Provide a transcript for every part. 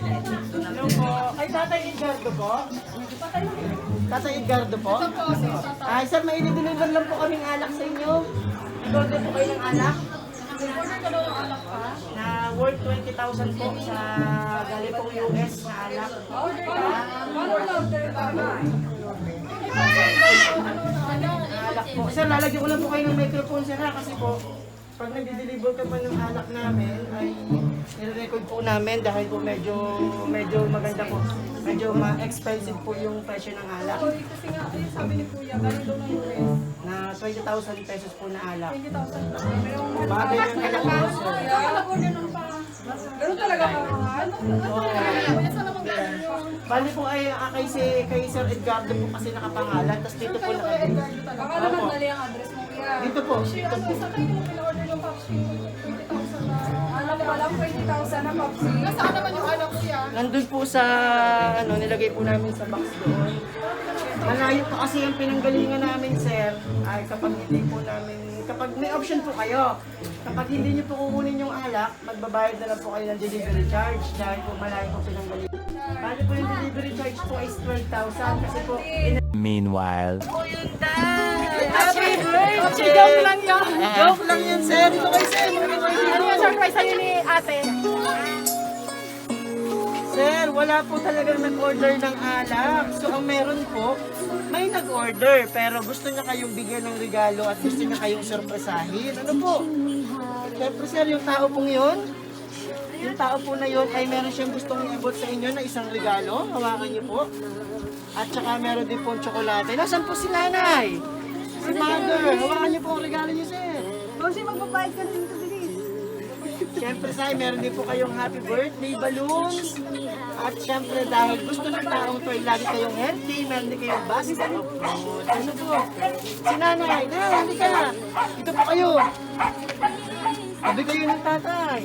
Hello po. Kay Tatay Edgardo po? Tatay Edgardo po? Ay, sir, may i-deliver lang po kaming alak sa inyo. I-order po kayo ng alak. Na worth 20,000 po sa galing pong US na alak. alak po. Sir, lalagyan ko lang po kayo ng microphone, sir, ha? Kasi po, pag nag-deliver ka pa ng alak namin, ay nire-record po namin dahil po medyo, medyo maganda po. Medyo ma-expensive po yung presyo ng alak. Kasi nga, ay, sabi ni Kuya, galing daw ng US. Na 20,000 pesos po na alak. 20,000 lang. Pero Bagay yung alak po, sir. Kaya ko ganun pa. Ganun talaga kamahal. Kaya sana mang ganun yun. Bali po ay ah, kay, si, kay Sir Edgardo po kasi nakapangalan, tapos dito po Kayo Kuya. Edgardo talaga. Dito po, dito ano, sa kayo mo pina-order yung Popsi? 20,000 na. Alam ko lang, 20,000 na Popsi. Nasaan naman yung anak, Kuya? Nandun po sa, ano, nilagay po namin sa box doon. Malayo po kasi yung pinanggalingan namin, sir, ay kapag hindi po namin, kapag may option po kayo, kapag hindi niyo po kukunin yung alak, magbabayad na lang po kayo ng delivery charge dahil po malayo po pinanggalingan. Bali po yung delivery charge po is 12,000 kasi po, Meanwhile. po yun, dad! Happy birthday! Joke lang yan. Joke lang yan, sir! Dito kayo, sir! Ano yung surprise sa'yo ni ate? Sir, wala po talagang nag-order ng alak. So, ang meron po, may nag-order, pero gusto niya kayong bigyan ng regalo at gusto niya kayong sorpresahin. Ano po? Siyempre, sir, yung tao pong yun, yung tao po na yun ay meron siyang gustong iabot sa inyo na isang regalo. Hawakan niyo po. At saka meron din po tsokolate. Nasaan po si nanay? Si mother. Hawakan niyo po ang regalo niyo, sir. Kasi magbabayad ka din ito, bilis. Siyempre, Sai, meron din po kayong happy birthday balloons. At siyempre, dahil gusto ng taong to, ay lagi kayong healthy, meron din kayong basket of food. Ano po? Si nanay, na, hindi ka. Dito po kayo. Sabi kayo ng tatay.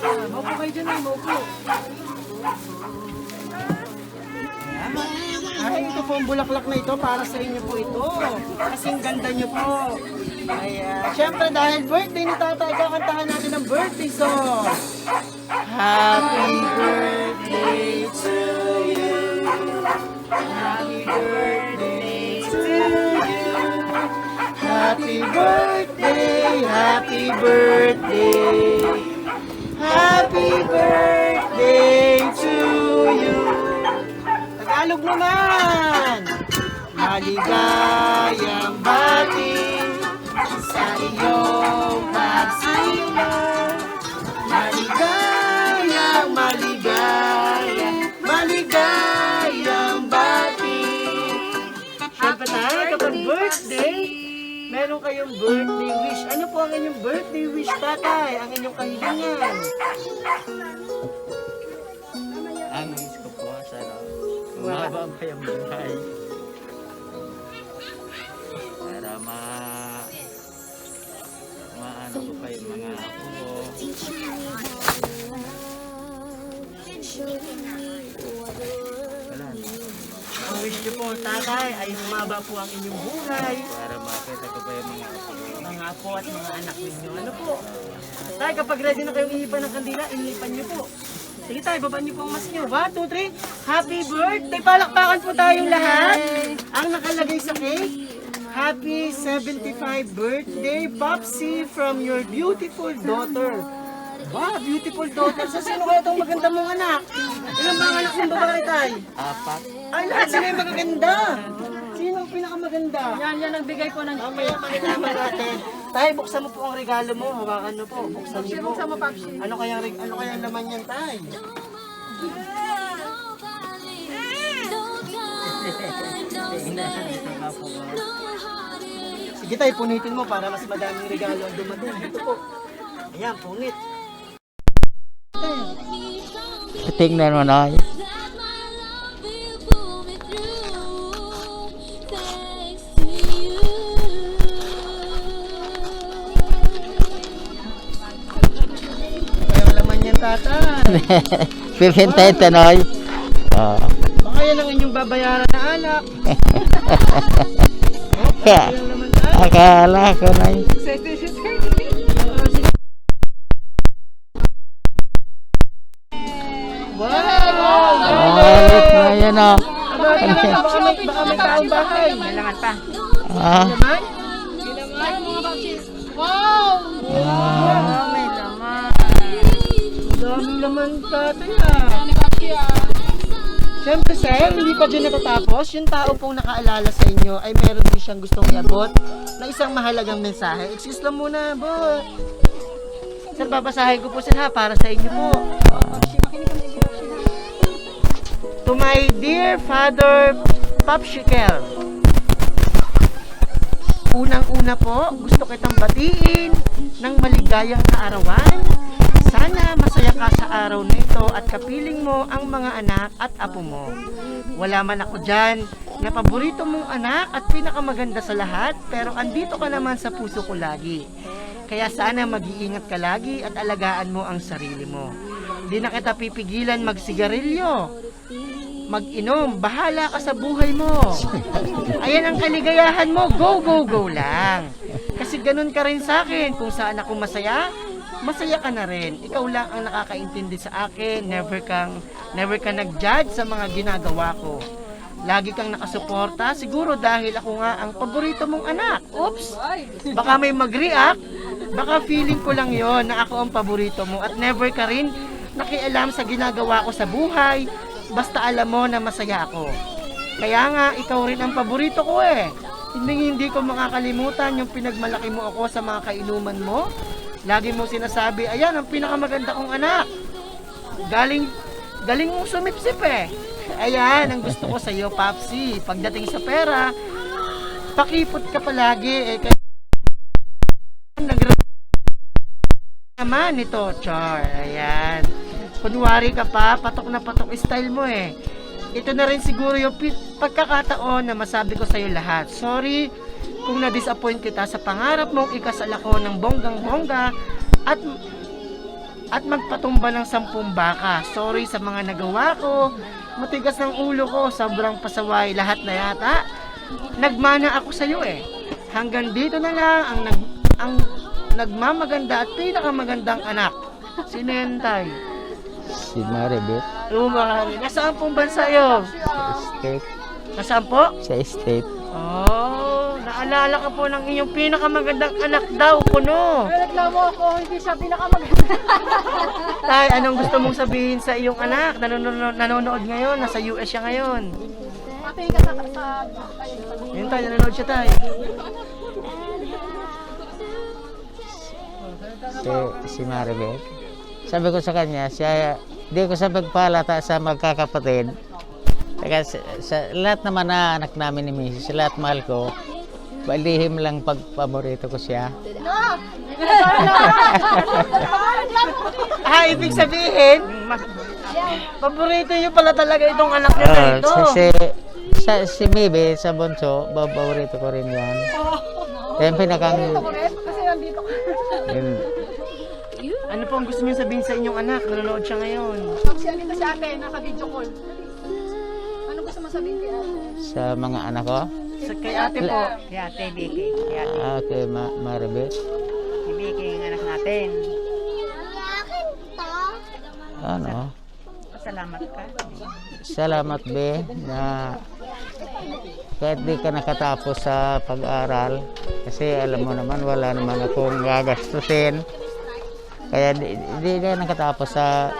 Ah, maupo kayo dyan, ah, maupo. Ay, ito po ang bulaklak na ito para sa inyo po ito. Kasing ganda nyo po. Ayan. Siyempre dahil birthday ni tatay, kakantahan natin ang birthday song. Happy birthday to you. Happy birthday to you. Happy birthday, happy birthday. Happy birthday to you. Tagalog naman! Maligayang bati sa iyong pagsila. Maligayang, maligayang, maligayang bati. Siyempre tayo, kapag birthday, meron kayong birthday wish. Ano po ang inyong birthday wish, tatay? Ang inyong kahilingan? Ang umaba pa yung buhay. Para ma... maano ko yung mga apo. Ang wish niyo po, tatay, ay humaba po ang inyong buhay. Para makita ko pa yung mga apo mga apo at mga anak ninyo. Ano po? Tay, kapag ready na kayong inipan ng kandila, inipan niyo po. Sige tayo, baba niyo po ang mask niyo. 1, 2, 3. Happy birthday! Palakpakan po tayong lahat. Ang nakalagay sa cake. Happy 75 birthday, Popsy, from your beautiful daughter. Wow, beautiful daughter. Sa sino kaya itong maganda mong anak? Ilang mga anak ng babae tayo? Apat. Ay, lahat sila yung magaganda. Sino ang pinakamaganda? Yan, yan ang bigay ko ng Mamaya malalaman natin. Tay, buksan mo po ang regalo mo. Hawakan mo po. Buksan niyo po. Buksan mo, Papsi. Ano kaya ano kaya ang laman niyan, Tay? Sige tay, punitin mo para mas madaming regalo ang dumating. Ito po. Ayan, punit. Tingnan mo na. Tatay? Pipintay tanoy. Oo. Baka yan ang inyong babayaran na anak. Oh, akala ko na yun. Wow! Na yan ah. Baka may, taong bahay. Kailangan pa. Ah, Naman? Wow! Ah, may laman. Ang daming laman tatay ah. Siyempre, sir, hindi pa dyan natatapos. Yung tao pong nakaalala sa inyo ay meron din siyang gustong iabot na isang mahalagang mensahe. Excuse lang muna, bo. Sir, babasahin ko po sir ha, para sa inyo po. To my dear father, Pop Shikel. Unang-una po, gusto kitang batiin ng maligayang kaarawan. Sana masaya ka sa araw na ito at kapiling mo ang mga anak at apo mo. Wala man ako dyan na paborito mong anak at pinakamaganda sa lahat pero andito ka naman sa puso ko lagi. Kaya sana mag-iingat ka lagi at alagaan mo ang sarili mo. Hindi na kita pipigilan magsigarilyo mag-inom, bahala ka sa buhay mo. Ayan ang kaligayahan mo, go, go, go lang. Kasi ganun ka rin sa akin, kung saan ako masaya, masaya ka na rin. Ikaw lang ang nakakaintindi sa akin, never kang, never ka nag-judge sa mga ginagawa ko. Lagi kang nakasuporta, siguro dahil ako nga ang paborito mong anak. Oops! Baka may mag-react, baka feeling ko lang yon na ako ang paborito mo at never ka rin nakialam sa ginagawa ko sa buhay, basta alam mo na masaya ako. Kaya nga, ikaw rin ang paborito ko eh. Hindi hindi ko makakalimutan yung pinagmalaki mo ako sa mga kainuman mo. Lagi mo sinasabi, ayan ang pinakamaganda kong anak. Galing, galing mong sumipsip eh. Ayan, ang gusto ko sa iyo, Papsi. Pagdating sa pera, pakipot ka palagi eh. Kaya naman ito, Char. Ayan. Kunwari ka pa, patok na patok style mo eh. Ito na rin siguro yung pagkakataon na masabi ko sa'yo lahat. Sorry kung na-disappoint kita sa pangarap mong ikasal ako ng bonggang-bongga at at magpatumba ng sampung baka. Sorry sa mga nagawa ko. Matigas ng ulo ko, sobrang pasaway lahat na yata. Nagmana ako sa iyo eh. Hanggang dito na lang ang nag ang nagmamaganda at pinakamagandang anak. Sino yan tay? si Maribel. Umari. Nasaan pong bansa yun? Sa estate. Nasaan po? Sa estate. Oh, naalala ka po ng inyong pinakamagandang anak daw, kuno. Reklamo ako, hindi siya pinakamaganda. Tay, anong gusto mong sabihin sa iyong anak? Nanonood, nanonood ngayon, nasa US siya ngayon. Ate ka sa sa Yun tayo, nanonood siya tayo. Si, si Maribel. Sabi ko sa kanya, siya, di ko sa pagpalata sa magkakapatid. Kaya sa, sa lahat naman na anak namin ni Mrs. Lahat mahal ko. Balihim lang pagpaborito ko siya. Ah, ibig sabihin, paborito niyo pala talaga itong anak niyo na Ah, ito. sa, si, sa, si Bibi, sa bunso, paborito ko rin yan. Yan pinakang... kasi nandito ka. Yun, Ano po ang gusto niyo sabihin sa inyong anak? Nanonood siya ngayon. Pag siya dito sa ate, naka-video call. Ano gusto mo sabihin kay sa mga anak ko. Sa kay ate po. Si Ate Vicky. Si Ate Ah, kay Ma- Maribel. si Vicky ang anak natin. Ano? Salamat ka. Salamat be na kahit di ka nakatapos sa pag-aral kasi alam mo naman wala naman akong gagastusin kaya di, di na nakatapos sa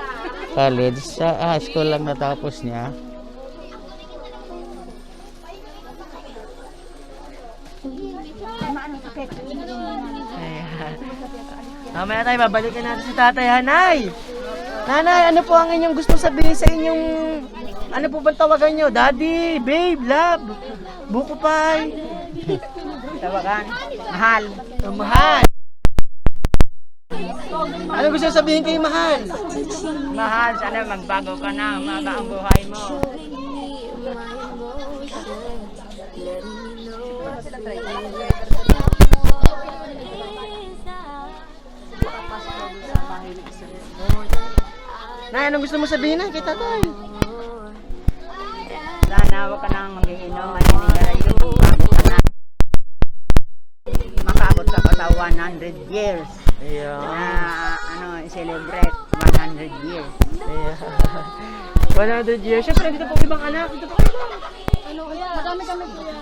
college sa high school lang natapos niya Ayan. Mamaya tayo, babalikan natin si Tatay Hanay. Nanay, ano po ang inyong gusto sabihin sa inyong... Ano po bang tawagan nyo? Daddy, babe, love, buko pie, Tawagan. Mahal. oh, mahal. Ano gusto sabihin kay mahal? Mahal. Sana magbago ka na. Maga ang buhay mo. Nay, anong gusto mo sabihin na kay tatay? Sana huwag ka nang magiinom. Ka na. Makaabot ka pa sa 100 years. Ayan. Na ano, celebrate 100 years. Ayan. 100 years. Siyempre, dito po ang ibang anak. Dito po kayo. Ano kuya? Madami kami kuya.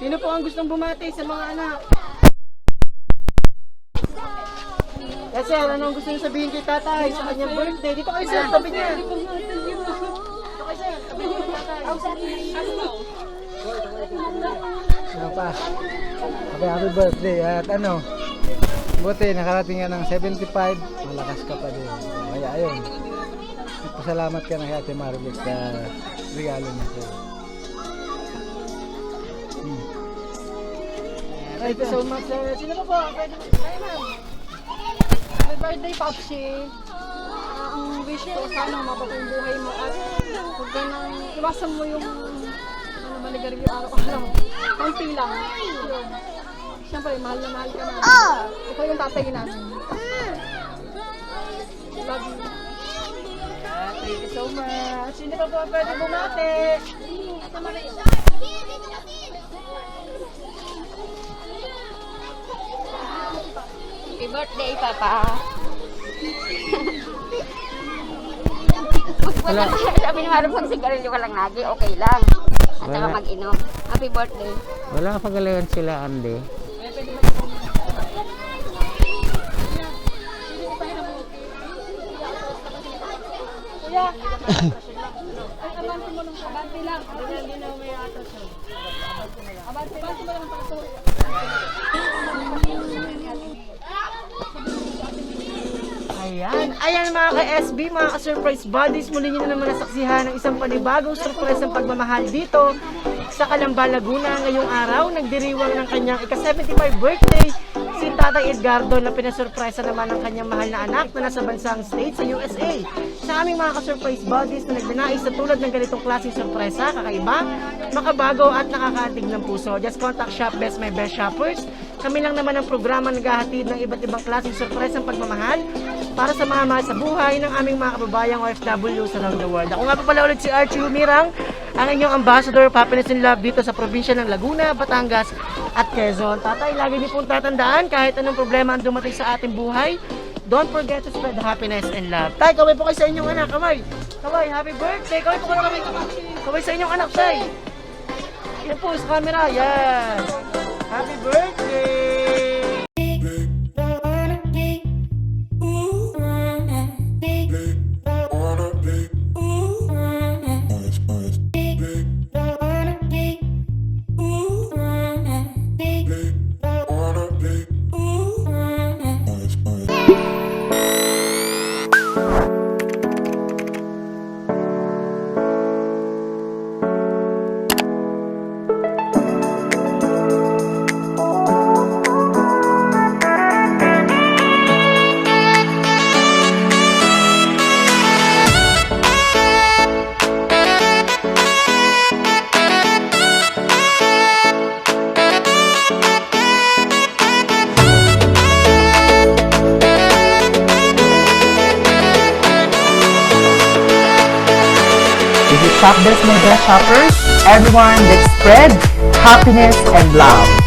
Sino po ang gustong bumati sa mga anak? Yes, sir. Anong gusto niyo sabihin kay tatay sa kanyang birthday? Dito kayo, sir. Tabi niya. Dito kayo, sir. Tabi niyo kay tatay. Ano pa? Happy, happy birthday. At ano, buti nakarating ka ng 75, malakas ka pa din. Kaya ayun, pasalamat ka na kay Ate Maribel sa regalo niya sa'yo. Hmm. Thank you so much, sir. Sino pa po? Pwede mo. Ay, ma'am. Birthday, Popsi. Ah, ang wish ko sana mababa yung buhay mo at huwag ka nang iwasan mo yung ano maligarig yung araw-araw. Konti lang. Siyempre, mahal na mahal ka na. Ikaw yung tatay namin. Love you. Ah, Thank you so much. Sino pa po pwede bumati? Happy birthday, Papa. Wala. Sabi ni Maro, pag sigarilyo ka lang lagi, okay lang. At saka Wala. mag-inom. Happy birthday. Wala pagalayan sila, Andy. Kuya, ay abante mo lang. Abante lang. Abante lang. Abante lang para sa Ayan. Ayan mga ka-SB, mga ka-surprise buddies. Muli nyo na naman nasaksihan ng isang panibagong surprise ng pagmamahal dito sa Calamba, Laguna. Ngayong araw, nagdiriwang ng kanyang ika-75 birthday si Tatay Edgardo na pinasurpresa naman ng kanyang mahal na anak na nasa bansang state sa USA. Sa aming mga ka-surprise buddies na nagnanais sa tulad ng ganitong klaseng sorpresa, kakaiba, makabago at nakakaantig ng puso. Just contact Shop Best My Best Shoppers. Kami lang naman ang programa naghahatid ng iba't ibang klaseng sorpresa ng pagmamahal para sa mga mahal sa buhay ng aming mga kababayang OFWs around the world. Ako nga pa pala ulit si Archie Humirang, ang inyong ambassador of happiness and love dito sa probinsya ng Laguna, Batangas at Quezon. Tatay, lagi niyo pong tatandaan kahit anong problema ang dumating sa ating buhay, don't forget to spread happiness and love. Tay, kaway po kayo sa inyong anak, kamay. Kamay, happy birthday. Kaway po kayo, kamay. Kaway sa inyong anak, Tay. Yan po sa camera, yan. Happy birthday! Shop My Best Shoppers. Everyone, let's spread happiness and love.